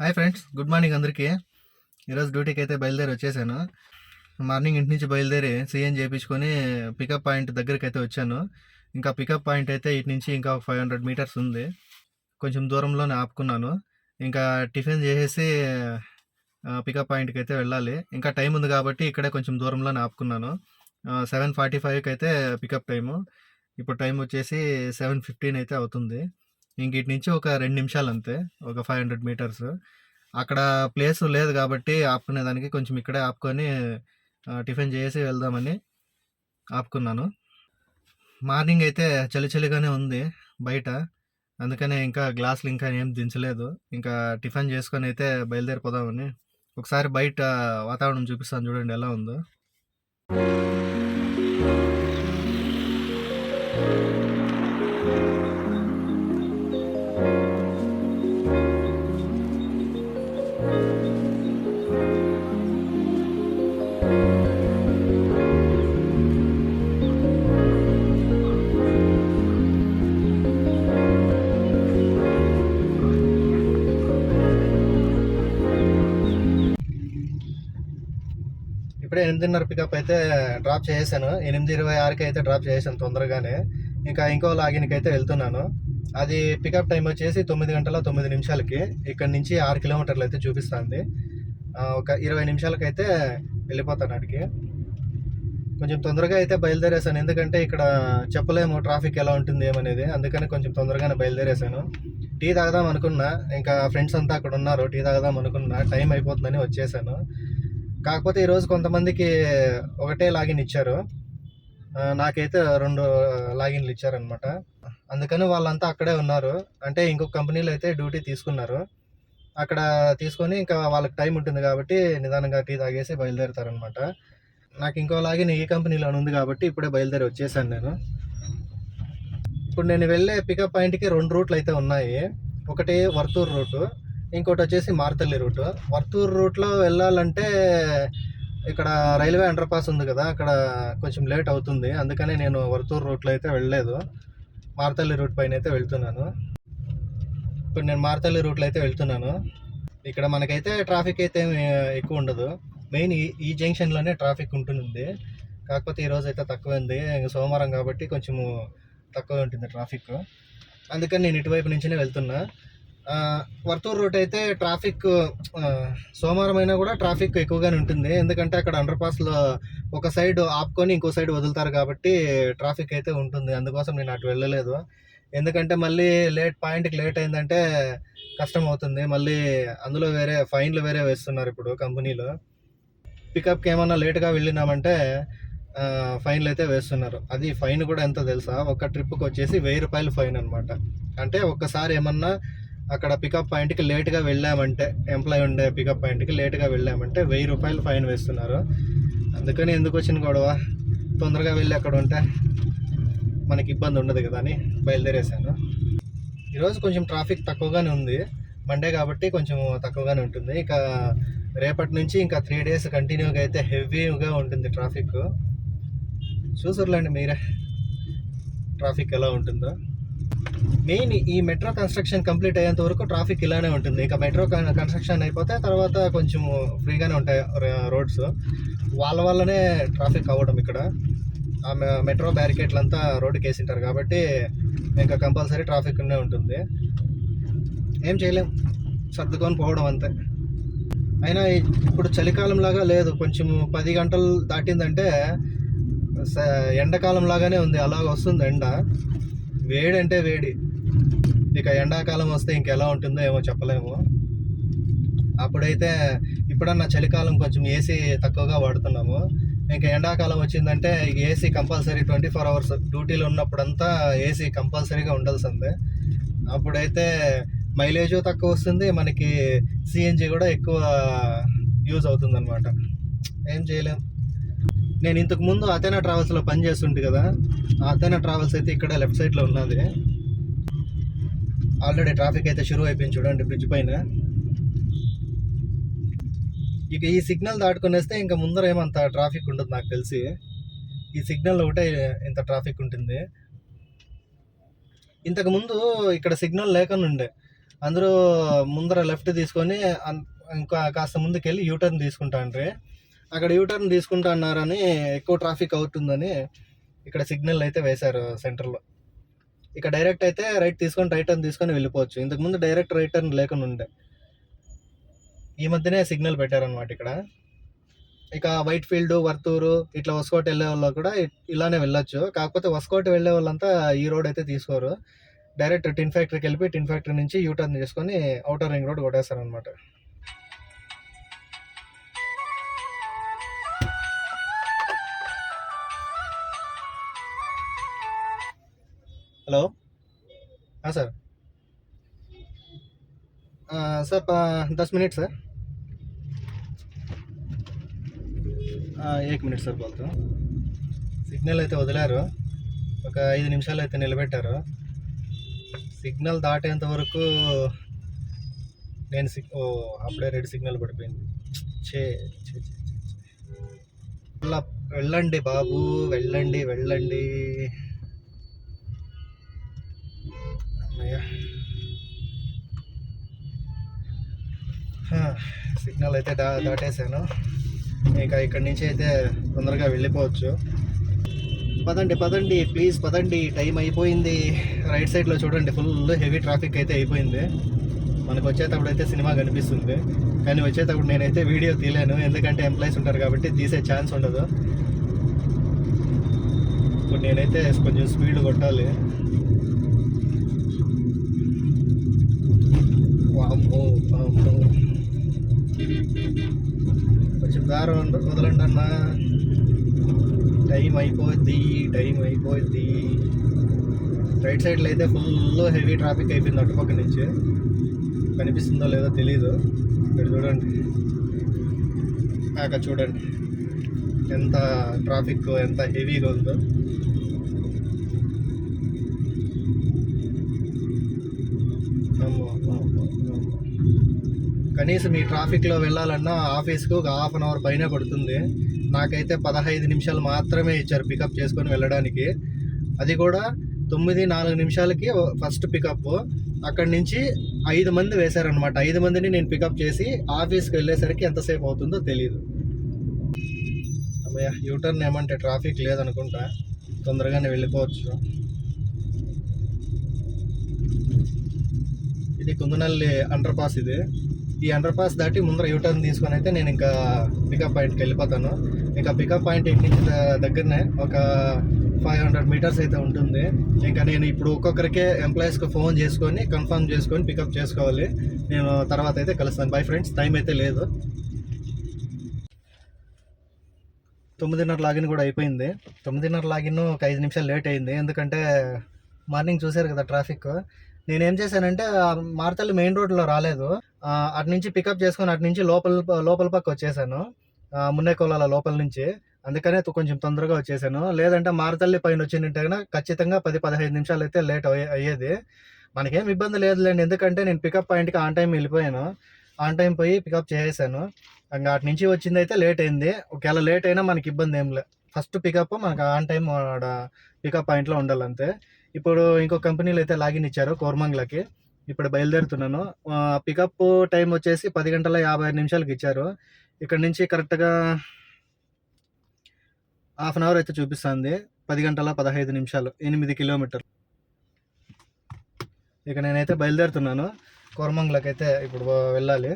Hi friends good morning అందరికీ. ఈరోజు డ్యూటీకి అయితే బయలుదేరి వచ్చేసాను. మార్నింగ్ ఇంటి నుంచి బయలుదేరి సీఎన్ చేయించుకొని పికప్ పాయింట్ దగ్గరికి అయితే వచ్చాను. ఇంకా పికప్ పాయింట్ అయితే ఇటు నుంచి ఇంకా ఫైవ్ హండ్రెడ్ మీటర్స్ ఉంది. కొంచెం దూరంలోనే ఆపుకున్నాను. ఇంకా టిఫిన్ చేసేసి పికప్ పాయింట్కి అయితే వెళ్ళాలి. ఇంకా టైం ఉంది కాబట్టి ఇక్కడే కొంచెం దూరంలోనే ఆపుకున్నాను. సెవెన్ ఫార్టీ ఫైవ్కి అయితే పికప్ టైము ఇప్పుడు టైం వచ్చేసి సెవెన్ ఫిఫ్టీన్ అయితే అవుతుంది. ఇంక ఇటు నుంచి ఒక రెండు నిమిషాలు అంతే. ఒక ఫైవ్ హండ్రెడ్ మీటర్స్ అక్కడ ప్లేస్ లేదు కాబట్టి ఆపుకునేదానికి కొంచెం ఇక్కడే ఆపుకొని టిఫిన్ చేసి వెళ్దామని ఆపుకున్నాను. మార్నింగ్ అయితే చలి చలిగానే ఉంది బయట. అందుకనే ఇంకా గ్లాసులు ఇంకా ఏం దించలేదు. ఇంకా టిఫిన్ చేసుకొని అయితే బయలుదేరిపోదామని. ఒకసారి బయట వాతావరణం చూపిస్తాను చూడండి ఎలా ఉందో. ఇప్పుడే ఎనిమిదిన్నర పికప్ అయితే డ్రాప్ చేసేసాను. ఎనిమిది ఇరవై ఆరుకి అయితే డ్రాప్ చేసాను తొందరగానే. ఇంకా ఇంకో లాగిన్కి అయితే వెళ్తున్నాను. అది పికప్ టైం వచ్చేసి తొమ్మిది గంటల తొమ్మిది నిమిషాలకి. ఇక్కడ నుంచి ఆరు కిలోమీటర్లు అయితే చూపిస్తుంది. ఒక ఇరవై నిమిషాలకైతే వెళ్ళిపోతాను అడిగి కొంచెం తొందరగా అయితే బయలుదేరేసాను. ఎందుకంటే ఇక్కడ చెప్పలేము ట్రాఫిక్ ఎలా ఉంటుంది ఏమనేది. అందుకని కొంచెం తొందరగానే బయలుదేరేసాను. టీ తాగదాం అనుకున్నా. ఇంకా ఫ్రెండ్స్ అంతా అక్కడ ఉన్నారు. టీ తాగదాం అనుకున్నా. టైం అయిపోతుందని వచ్చేసాను. కాకపోతే ఈరోజు కొంతమందికి ఒకటే లాగిన్ ఇచ్చారు. నాకైతే రెండు లాగిన్లు ఇచ్చారనమాట అందుకని వాళ్ళంతా అక్కడే ఉన్నారు. అంటే ఇంకొక కంపెనీలో అయితే డ్యూటీ తీసుకున్నారు. అక్కడ తీసుకొని ఇంకా వాళ్ళకి టైం ఉంటుంది కాబట్టి నిదానంగా టీ తాగేసి బయలుదేరుతారనమాట నాకు ఇంకో లాగిన్ ఈ కంపెనీలో ఉంది కాబట్టి ఇప్పుడే బయలుదేరి వచ్చేసాను నేను. ఇప్పుడు నేను వెళ్ళే పికప్ పాయింట్కి రెండు రూట్లు అయితే ఉన్నాయి. ఒకటి వర్తూర్ రూటు ఇంకోటి వచ్చేసి మార్తల్లి రూట్. వర్తూరు రూట్లో వెళ్ళాలంటే ఇక్కడ రైల్వే అండర్ పాస్ ఉంది కదా అక్కడ కొంచెం లేట్ అవుతుంది. అందుకనే నేను వర్తూరు రూట్లో అయితే వెళ్ళలేదు. మార్తల్లి రూట్ పైన అయితే వెళ్తున్నాను. ఇప్పుడు నేను మార్తల్లి రూట్లో అయితే వెళ్తున్నాను. ఇక్కడ మనకైతే ట్రాఫిక్ అయితే ఎక్కువ ఉండదు. మెయిన్ ఈ ఈ జంక్షన్లోనే ట్రాఫిక్ ఉంటుంది కాకపోతే ఈరోజు అయితే తక్కువ ఉంది. సోమవారం కాబట్టి కొంచెము తక్కువ ఉంటుంది ట్రాఫిక్. అందుకని నేను ఇటువైపు నుంచినే వెళ్తున్నా. వర్తూర్ రూట్ అయితే ట్రాఫిక్ సోమవారం అయినా కూడా ట్రాఫిక్ ఎక్కువగానే ఉంటుంది. ఎందుకంటే అక్కడ అండర్ పాస్లో ఒక సైడ్ ఆపుకొని ఇంకో సైడ్ వదులుతారు కాబట్టి ట్రాఫిక్ అయితే ఉంటుంది. అందుకోసం నేను అటు వెళ్ళలేదు. ఎందుకంటే మళ్ళీ లేట్ పాయింట్కి లేట్ అయిందంటే కష్టం అవుతుంది. మళ్ళీ అందులో వేరే ఫైన్లు వేరే వేస్తున్నారు ఇప్పుడు కంపెనీలో. పికప్కి ఏమన్నా లేట్గా వెళ్ళినామంటే ఫైన్లు అయితే వేస్తున్నారు. అది ఫైన్ కూడా ఎంత తెలుసా? ఒక ట్రిప్కి వచ్చేసి వెయ్యి రూపాయలు ఫైన్ అనమాట అంటే ఒక్కసారి ఏమన్నా అక్కడ పికప్ పాయింట్కి లేట్గా వెళ్ళామంటే ఎంప్లాయ్ ఉండే పికప్ పాయింట్కి లేట్గా వెళ్ళామంటే వెయ్యి రూపాయలు ఫైన్ వేస్తున్నారు. అందుకని ఎందుకు వచ్చిన గొడవ? తొందరగా వెళ్ళి అక్కడ ఉంటే మనకి ఇబ్బంది ఉండదు కదా అని బయలుదేరేసాను ఈరోజు కొంచెం ట్రాఫిక్ తక్కువగానే ఉంది. మండే కాబట్టి కొంచెం తక్కువగానే ఉంటుంది. ఇక రేపటి నుంచి ఇంకా త్రీ డేస్ కంటిన్యూగా అయితే హెవీగా ఉంటుంది ట్రాఫిక్ చూసుర్లేండి మీరే. ట్రాఫిక్ ఎలా ఉంటుందో. మెయిన్ ఈ మెట్రో కన్స్ట్రక్షన్ కంప్లీట్ అయ్యేంత వరకు ట్రాఫిక్ ఇలానే ఉంటుంది. ఇంకా మెట్రో కన్స్ట్రక్షన్ అయిపోతే తర్వాత కొంచెం ఫ్రీగానే ఉంటాయి రోడ్స్. వాళ్ళ వల్లనే ట్రాఫిక్ అవ్వడం ఇక్కడ. ఆ మెట్రో బ్యారికేడ్లు అంతా రోడ్డుకి వేసింటారు కాబట్టి ఇంకా కంపల్సరీ ట్రాఫిక్ ఉంటుంది. ఏం చేయలేం. సర్దుకొని పోవడం అంతే. అయినా ఇప్పుడు చలికాలం లాగా లేదు. కొంచెం పది గంటలు దాటిందంటే స- ఎండాకాలం లాగానే ఉంది. అలాగ వస్తుంది ఎండ. వేడి అంటే వేడి. ఇక ఎండాకాలం వస్తే ఇంకెలా ఉంటుందో ఏమో చెప్పలేము. అప్పుడైతే ఇప్పుడన్నా చలికాలం కొంచెం ఏసీ తక్కువగా వాడుతున్నాము. ఇంకా ఎండాకాలం వచ్చిందంటే AC compulsory twenty four hours డ్యూటీలో ఉన్నప్పుడంతా ఏసీ కంపల్సరీగా ఉండాల్సిందే. అప్పుడైతే మైలేజ్ తక్కువ వస్తుంది మనకి సిఎన్జి కూడా ఎక్కువ యూజ్ అవుతుంది అనమాట ఏం చేయలేం. నేను ఇంతకు ముందు అతేనా ట్రావెల్స్లో పనిచేస్తుంటే కదా అతేనా ట్రావెల్స్ అయితే ఇక్కడ లెఫ్ట్ సైడ్లో ఉన్నది. ఆల్రెడీ ట్రాఫిక్ అయితే షురూ అయిపోయింది చూడండి బ్రిడ్జ్ పైన. ఇక ఈ సిగ్నల్ దాటుకునేస్తే ఇంకా ముందర ఏమంత ట్రాఫిక్ ఉండదు నాకు తెలిసి. ఈ సిగ్నల్ ఒకటే ఇంత ట్రాఫిక్ ఉంటుంది. ఇంతకు ముందు ఇక్కడ సిగ్నల్ లేకుండా ఉండే. అందరూ ముందర లెఫ్ట్ తీసుకొని ఇంకా కాస్త ముందుకెళ్ళి యూటర్న్ రే అక్కడ యూటర్న్ తీసుకుంటా అన్నారని ఎక్కువ ట్రాఫిక్ అవుతుందని ఇక్కడ సిగ్నల్ అయితే వేశారు సెంటర్లో ఇక డైరెక్ట్ అయితే రైట్ తీసుకొని రైట్ టర్న్ తీసుకొని వెళ్ళిపోవచ్చు. ఇంతకుముందు డైరెక్ట్ రైట్ టర్న్ లేకుండా ఉండే. ఈ మధ్యనే సిగ్నల్ పెట్టారనమాట ఇక్కడ. ఇక వైట్ ఫీల్డ్ వర్తూరు ఇట్లా వస్కోట్ వెళ్ళే వాళ్ళు కూడా ఇలానే వెళ్ళొచ్చు. కాకపోతే వస్కోట్ వెళ్ళే వాళ్ళంతా ఈ రోడ్ అయితే తీసుకోరు. డైరెక్ట్ టిన్ ఫ్యాక్టరీకి వెళ్ళి టిన్ ఫ్యాక్టరీ నుంచి యూ టర్న్ చేసుకొని అవుటర్ రింగ్ రోడ్ కొట్టేస్తారనమాట హలో सर सर दस मिनट सर ఏక్ మినిట్ సార్ బోల్తా సిగ్నల్ అయితే వదిలారు ఒక ఐదు నిమిషాలు అయితే నిలబెట్టారు సిగ్నల్ దాటేంత వరకు నేను సిగ్ ఓ అప్పుడే రెడ్ సిగ్నల్ పడిపోయింది చే చే, చే, చే, చే. అలా వెళ్ళండి బాబు వెళ్ళండి వెళ్ళండి సిగ్నల్ అయితే దా దాటేశాను. ఇంకా ఇక్కడి నుంచి అయితే తొందరగా వెళ్ళిపోవచ్చు. పదండి పదండి ప్లీజ్ పదండి టైం అయిపోయింది. రైట్ సైడ్లో చూడండి ఫుల్ హెవీ ట్రాఫిక్ అయితే అయిపోయింది. మనకు వచ్చేటప్పుడు అయితే సినిమా కనిపిస్తుంది. కానీ వచ్చేటప్పుడు నేనైతే వీడియో తీయలేను. ఎందుకంటే ఎంప్లాయీస్ ఉంటారు కాబట్టి తీసే ఛాన్స్ ఉండదు. ఇప్పుడు నేనైతే కొంచెం స్పీడ్ కొట్టాలి. వామ్మో, వామ్మో. కొంచెం దారం వదలండి అన్న టైం అయిపోద్ది టైం అయిపోద్ది. రైట్ సైడ్లో అయితే ఫుల్ హెవీ ట్రాఫిక్ అయిపోయింది అటుపక్క నుంచి. కనిపిస్తుందో లేదో తెలీదు ఇక్కడ చూడండి అక్కడ చూడండి ఎంత ట్రాఫిక్ ఎంత హెవీగా ఉందో. కనీసం ఈ ట్రాఫిక్లో వెళ్ళాలన్నా ఆఫీస్కి ఒక హాఫ్ అన్ అవర్ పైన పడుతుంది. నాకైతే పదహైదు నిమిషాలు మాత్రమే ఇచ్చారు పికప్ చేసుకొని వెళ్ళడానికి. అది కూడా తొమ్మిది నాలుగు నిమిషాలకి ఫస్ట్ పికప్. అక్కడి నుంచి ఐదు మంది వేశారనమాట ఐదు మందిని నేను పికప్ చేసి ఆఫీస్కి వెళ్ళేసరికి ఎంతసేపు అవుతుందో తెలియదు అమ్మయ్య యూటర్న్ ఏమంటే ట్రాఫిక్ లేదనుకుంటా. తొందరగానే వెళ్ళిపోవచ్చు. ఇది కుందనల్లి అండర్ పాస్ ఇది. ఈ అండర్ పాస్ దాటి ముందర యూటర్న్ తీసుకొని అయితే నేను ఇంకా పికప్ పాయింట్కి వెళ్ళిపోతాను. ఇంకా పికప్ పాయింట్ ఇంటి నుంచి దగ్గరనే ఒక ఫైవ్ హండ్రెడ్ మీటర్స్ అయితే ఉంటుంది. ఇంకా నేను ఇప్పుడు ఒక్కొక్కరికే ఎంప్లాయీస్కి ఫోన్ చేసుకొని కన్ఫర్మ్ చేసుకొని పికప్ చేసుకోవాలి. నేను తర్వాత అయితే కలుస్తాను. బై ఫ్రెండ్స్ టైం అయితే లేదు. తొమ్మిదిన్నర లాగిన్ కూడా అయిపోయింది. తొమ్మిదిన్నర లాగిన్ ఒక ఐదు నిమిషాలు లేట్ అయింది. ఎందుకంటే మార్నింగ్ చూశారు కదా ట్రాఫిక్ నేనేం చేశానంటే ఆ మార్తల్లి మెయిన్ రోడ్లో రాలేదు. అటు నుంచి పికప్ చేసుకొని అటు నుంచి లోపల లోపల పక్క వచ్చేసాను. ఆ, మున్నే కోలాల లోపల నుంచి. అందుకనే కొంచెం తొందరగా వచ్చేసాను. లేదంటే మారతల్లి పైన వచ్చిందంటే ఖచ్చితంగా పది పదహైదు నిమిషాలు అయితే లేట్ అయ్యే- అయ్యేది. మనకేం ఇబ్బంది లేదులేండి. ఎందుకంటే నేను పికప్ పాయింట్కి ఆన్ టైం వెళ్ళిపోయాను. ఆన్ టైం పోయి పికప్ చేసేసాను. ఇంకా అటు నుంచి వచ్చింది అయితే లేట్ అయింది. ఒకవేళ లేట్ అయినా మనకి ఇబ్బంది ఏం లే. ఫస్ట్ పికప్ మనకు ఆన్ టైం ఆడ పికప్ పాయింట్లో ఉండాలంతే. ఇప్పుడు ఇంకో కంపెనీలు అయితే లాగిన్ ఇచ్చారు కోర్మంగ్లకి. ఇప్పుడు బయలుదేరుతున్నాను. పికప్ టైం వచ్చేసి పది గంటల యాభై ఐదు నిమిషాలకి ఇచ్చారు. ఇక్కడ నుంచి కరెక్ట్గా హాఫ్ అన్ అవర్ అయితే చూపిస్తుంది. పది గంటల పదహైదు నిమిషాలు ఎనిమిది కిలోమీటర్లు. ఇక నేనైతే బయలుదేరుతున్నాను. కోరమంగళకి ఇప్పుడు వెళ్ళాలి.